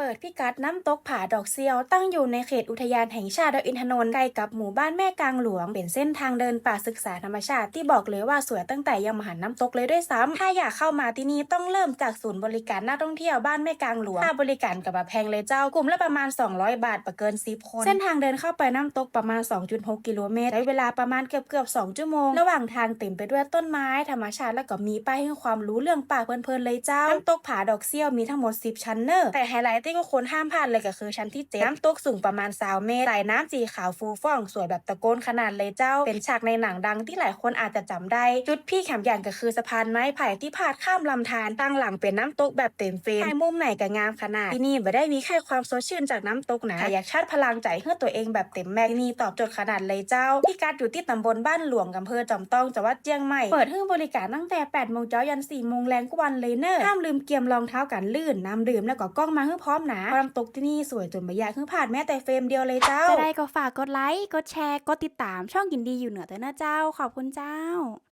เปิดพิกัดน้ำตกผาดอกเซียว ตั้งอยู่ในเขตอุทยานแห่งชาติดอยอินทนนท์ใกล้กับหมู่บ้านแม่กลางหลวง เป็นเส้นทางเดินป่าศึกษาธรรมชาติที่บอกเลยว่าสวยตั้งแต่ยังมหันน้ำตกเลยด้วยซ้ำถ้าอยากเข้ามาที่นี่ต้องเริ่มจากศูนย์บริการนักท่องเที่ยวบ้านแม่กลางหลวงค่าบริการกับแบบแพงเลยเจ้ากลุ่มละประมาณ 200 บาทประเกิน10คนเส้นทางเดินเข้าไปน้ำตกประมาณ 2.6 กิโลเมตรใช้เวลาประมาณเกือบเกือบๆ2ชั่วโมงระหว่างทางเต็มไปด้วยต้นไม้ธรรมชาติแล้วก็มีป้ายให้ความรู้เรื่องป่าเพลินๆเลยเจ้าน้ำตกผาดอกเซี่ยวมีทั้งหมด 10 ชั้นเนอร์แต่ไฮไลท์ที่ก็คนห้ามพลาดเลยก็คือชั้นที่เจ็ดน้ำตกสูงประมาณ3เมตรสายน้ำสีขาวฟูฟ่อง สวยแบบตะโกนขนาดเลยเจ้า เป็นฉากในหนังดังที่หลายคนอาจจะจำได้ จุดพี่แขมอย่างก็คือสะพานไม้ไผ่ที่พาดข้ามลำธารตั้งหลังเป็นน้ำตกแบบเต็มเฟรมถ่ายมุมไหนก็งามขนาดที่นี่ไม่ได้มีแค่ความสดชื่นจากน้ำตกนะถ้าอยากชาร์จพลังใจให้ตัวเองแบบเต็มแม็กซ์ที่นี่ตอบโจทย์ขนาดเลยเจ้าพี่กัดอยู่ที่ตำบลบ้านหลวงอำเภอจอมต้องจังหวัดเชียงใหม่เปิดให้บริการตั้งแต่8โมงเช้ายัน4โมงแรงทุกวันเลยเนอะห้ามลืมเกียมรองเท้ากันลื่นน้ำดื่มแล้วก็กล้องมาให้พร้อมนะเพราะน้ำตกที่นี่สวยจนไม่อยากให้พลาดแม้แต่เฟรมเดียวเลยเจ้าจะได้ก็ฝากกดไลค์กดแชร์กดติดตามช่องกินดีอยู่เหนือเตอร์นะเจ้าขอบคุณเจ้า